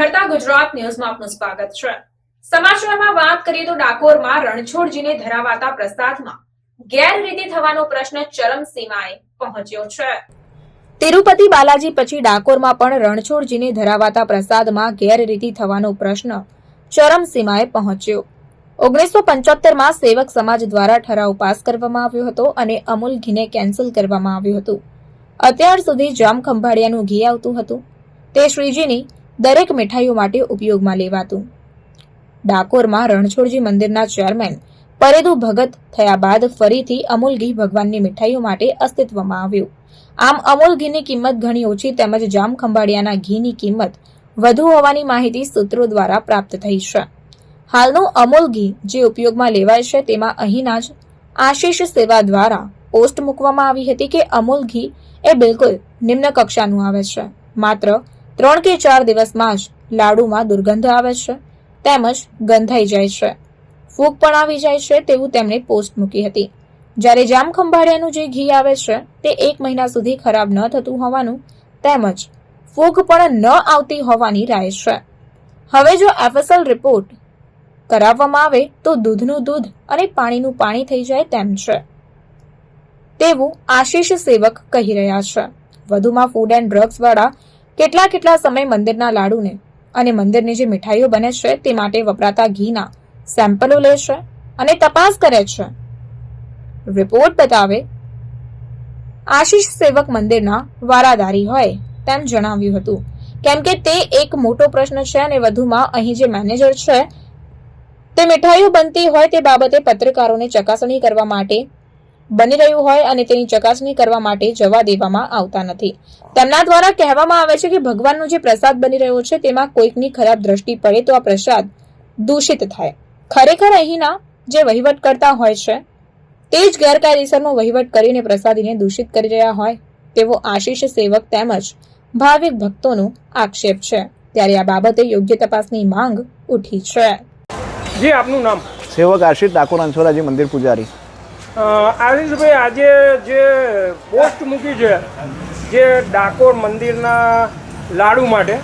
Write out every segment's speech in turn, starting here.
નિખરતા ગુજરાત ન્યૂઝમાં આપનું સ્વાગત છે. સમાચારમાં વાત કરીએ તો ડાકોરમાં રણછોડજીને ધરાવાતા પ્રસાદમાં ગેરરીતિ થવાનો પ્રશ્ન ચરમસીમાએ પહોંચ્યો છે. તિરુપતિ બાલાજી પછી ડાકોરમાં પણ રણછોડજીને ધરાવાતા પ્રસાદમાં ગેરરીતિ થવાનો પ્રશ્ન ચરમસીમાએ પહોંચ્યો. ઓગણીસો પંચોતેરમાં સેવક સમાજ દ્વારા ઠરાવ પાસ કરવામાં આવ્યો હતો અને અમૂલ ઘીને કેન્સલ કરવામાં આવ્યું હતું. અત્યાર સુધી જામ ખંભાળિયાનું ઘી આવતું હતું. તે શ્રીજીની દરેક મીઠાઈઓ માટે ઉપયોગમાં લેવાતું. ડાકોરમાં રણછોડજી મંદિરના ચેરમેન પરેદુ ભગત થયા બાદ ફરીથી અમૂલ ઘી ભગવાનની મીઠાઈઓ માટે અસ્તિત્વમાં આવ્યું. આમ અમૂલ ઘીની કિંમત ઘણી ઓછી તેમજ જામ ખંભાળિયાના ઘીની કિંમત વધુ હોવાની માહિતી સૂત્રો દ્વારા પ્રાપ્ત થઈ છે. હાલનું અમૂલ ઘી જે ઉપયોગમાં લેવાય છે તેમાં અહીંના જ આશીષ સેવા દ્વારા પોસ્ટ મૂકવામાં આવી હતી કે અમૂલ ઘી એ બિલકુલ નિમ્ન કક્ષાનું આવે છે. માત્ર ત્રણ કે ચાર દિવસમાં જ લાડુમાં દુર્ગંધ આવે છે, તેમજ ગંધાઈ જાય છે. ફૂગ પણ આવી જાય છે તેવું તેમણે પોસ્ટ મૂકી હતી. જ્યારે જામ ખંભાળિયાનું જે ઘી આવે છે, તે એક મહિના સુધી ખરાબ ન થતું હોવાનું તેમજ ફૂગ પણ ન આવતી હોવાની રાય છે. હવે જો એફએસએલ રિપોર્ટ કરાવવામાં આવે તો દૂધનું દૂધ અને પાણીનું પાણી થઈ જાય તેમ છે. તેવું આશીષ સેવક કહી રહ્યા છે. વધુમાં ફૂડ એન્ડ ડ્રગ્સ વાળા કેટલા કેટલા સમય મંદિરના લાડુને અને મંદિરની જે મીઠાઈઓ બને છે તે માટે વપરાતા ઘીના સેમ્પલો લે છે અને તપાસ કરે છે. રિપોર્ટ બતાવે, આશીષ સેવક મંદિરના વારાદારી હોય, તેમ જણાવ્યું હતું. કેમ કે તે એક મોટો પ્રશ્ન છે અને વધુમાં અહીં જે મેનેજર છે, તે મીઠાઈઓ બનતી હોય તે બાબતે પત્રકારોને ચકાસણી કરવા માટે બની રહ્યું હોય અને તેની ચકાસણી કરવા માટે જવા દેવામાં આવતા નથી. તેમના દ્વારા કહેવામાં આવે છે કે ભગવાનનો જે પ્રસાદ બની રહ્યો છે તેમાં કોઈકની ખરાબ દ્રષ્ટિ પડે તો આ પ્રસાદ દૂષિત થાય. ખરેખર અહીંના જે વહીવટ કરતા હોય છે તે જ ગેરકાયદેસરનો વહીવટ કરીને પ્રસાદીને દૂષિત કરી રહ્યા હોય તેવો આશીષ સેવક તેમજ ભાવિક ભક્તોનો આક્ષેપ છે. ત્યારે આ બાબતે યોગ્ય તપાસની માંગ ઉઠી છે. જી આપનું નામ? સેવક આશીષ ડાકોર અંછોરાજી મંદિર પૂજારી. અ, આશીષભાઈ આજે જે પોસ્ટ મૂકી છે જે ડાકોર મંદિરના લાડુ માટે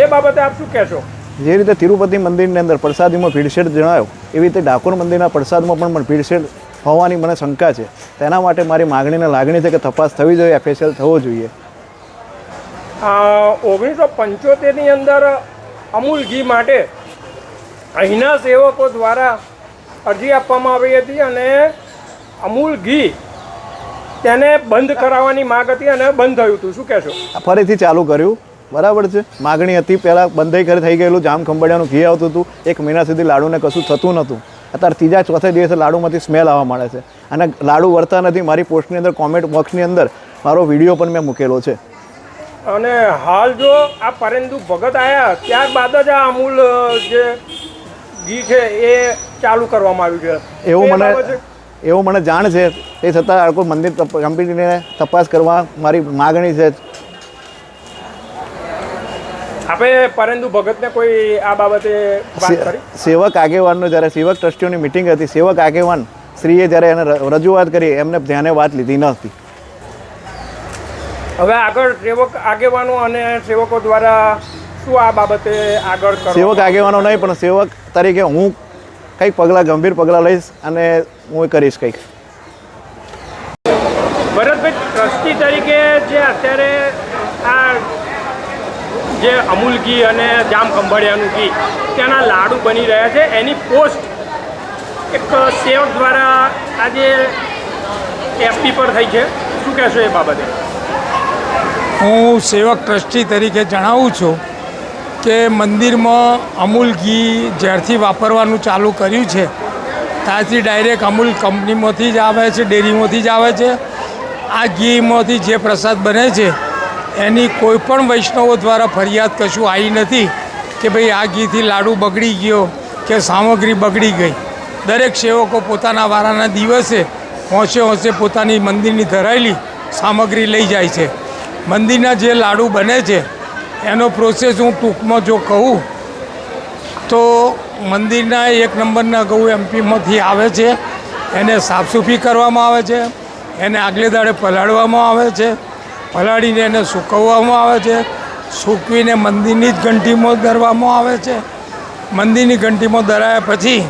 એ બાબતે આપ શું કહેશો? જે રીતે તિરુપતિ મંદિરની અંદર પ્રસાદીમાં ભીડસેડ જણાયો એવી રીતે ડાકોર મંદિરના પ્રસાદમાં પણ પણ ભીડસેડ હોવાની મને શંકા છે. તેના માટે મારી માગણીને લાગણી છે કે તપાસ થવી જોઈએ એફએસએલ થવો જોઈએ. ઓગણીસો પંચોતેરની અંદર અમૂલ ઘી માટે અહીંના સેવકો દ્વારા અરજી આપવામાં આવી હતી અને અમૂલ ઘી તેને બંધ કરાવવાની માગ હતી અને બંધ થયું હતું. શું કહેશો? આ ફરીથી ચાલુ કર્યું. બરાબર છે. માગણી હતી. પહેલાં બંધ કરી થઈ ગયેલું. જામ ખંભાળિયાનું ઘી આવતું હતું. એક મહિના સુધી લાડુને કશું થતું નહોતું. અત્યારે ત્રીજા ચોથા દિવસે લાડુમાંથી સ્મેલ આવવા મળે છે. અને લાડુ વળતા નથી. મારી પોસ્ટની અંદર કોમેન્ટ બોક્સની અંદર મારો વીડિયો પણ મેં મૂકેલો છે. અને હાલ જો આ પરેન્દુ ભગત આવ્યા ત્યારબાદ જ આ અમૂલ જે ઘી છે એ ચાલુ કરવામાં આવ્યું છે. એવું મને એવું મને જાણ છે તે છતાં આ કોઈ મંદિર કંપનીને તપાસ કરવા મારી માગણી છે. આપણે પરંતુ ભગતને કોઈ આ બાબતે વાત કરી? સેવક આગેવાનનો જ્યારે સેવક ટ્રસ્ટીઓની મિટિંગ હતી સેવક આગેવાન શ્રીએ જ્યારે એને રજૂઆત કરી એમને ધ્યાને વાત લીધી ન હતી. હવે આગળ સેવક આગેવાનો અને સેવકો દ્વારા શું આ બાબતે આગળ સેવક આગેવાનો નહીં પણ સેવક તરીકે હું કંઈક પગલાં ગંભીર પગલાં લઈશ અને હું કરીશ કંઈક. ભરતભાઈ ટ્રસ્ટી તરીકે જે અત્યારે આ જે અમૂલ ઘી અને જામ ખંભાળિયાનું ઘી તેના લાડુ બની રહ્યા છે. એની પોસ્ટ એક સેવક દ્વારા આજે એફપી પર થઈ છે. શું કહેશો એ બાબતે? હું સેવક ટ્રસ્ટી તરીકે જણાવું છું કે મંદિરમાં અમૂલ ઘી જ્યારથી વાપરવાનું ચાલુ કર્યું છે, ત્યારથી ડાયરેક્ટ અમૂલ કંપનીમાંથી જ આવે છે, ડેરીમાંથી જ આવે છે. આ ઘીમાંથી જે પ્રસાદ બને છે, એની કોઈપણ વૈષ્ણવો દ્વારા ફરિયાદ કશું આવી નથી કે ભાઈ આ ઘીથી લાડુ બગડી ગયો કે સામગ્રી બગડી ગઈ. દરેક સેવકો પોતાના વારાના દિવસે હોંશે હોંશે પોતાની મંદિરની ધરાયેલી સામગ્રી લઈ જાય છે. મંદિરના જે લાડુ બને છે એનો પ્રોસેસ હું ટૂંકમાં જો કહું, તો મંદિરના એક નંબરના ગૌ એમપીમાંથી આવે છે. એને સાફસૂફી કરવામાં આવે છે. એને આગલે દાડે પલાળવામાં આવે છે. પલાળીને એને સૂકવવામાં આવે છે. સૂકવીને મંદિરની જ ઘંટીમાં ધરવામાં આવે છે. મંદિરની ઘંટીમાં ધરાયા પછી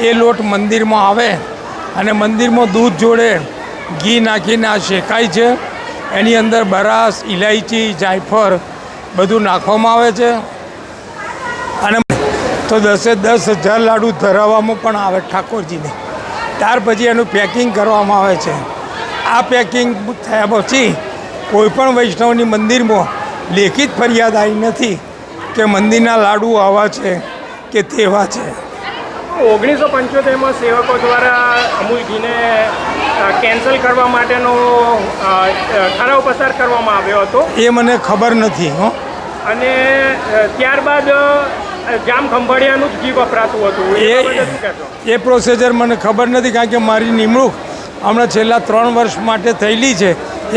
એ લોટ મંદિરમાં આવે અને મંદિરમાં દૂધ જોડે ઘી નાખીને આ શેકાય છે. એની અંદર બરાસ ઇલાયચી જાયફળ બધું નાખવામાં આવે છે. અને તો દસે દસ હજાર લાડુ ધરાવવામાં પણ આવે ઠાકોરજીને. ત્યાર પછી એનું પેકિંગ કરવામાં આવે છે. આ પેકિંગ થયા પછી કોઈપણ વૈષ્ણવની મંદિરમાં લેખિત ફરિયાદ આવી નથી કે મંદિરના લાડુ આવા છે કે તેવા છે. ઓગણીસો પંચોતેરમાં સેવકો દ્વારા અમૂલ કેન્સલ કરવા માટેનો ઠરાવ પસાર કરવામાં આવ્યો હતો. એ મને ખબર નથી હો. અને ત્યારબાદ જામ ખંભાળિયાનું જ ઘી વપરાતું હતું. એ એ પ્રોસેજર એ પ્રોસિજર મને ખબર નથી કારણ કે મારી નિમણૂક હમણાં છેલ્લા ત્રણ વર્ષ માટે થયેલી છે.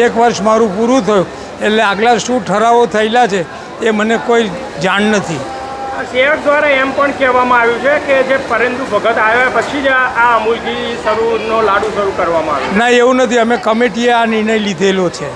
એક વર્ષ મારું પૂરું થયું. એટલે આગલા શું ઠરાવો થયેલા છે એ મને કોઈ જાણ નથી. શેર દ્વારા એમ પણ કહેવામાં આવ્યું છે કે જે પરેન્દુ ભગત આવ્યા પછી જ આ અમૂલજી શરૂનો લાડુ શરૂ કરવામાં આવ્યો. ના એવું નથી. અમે કમિટીએ આ નિર્ણય લીધેલો છે.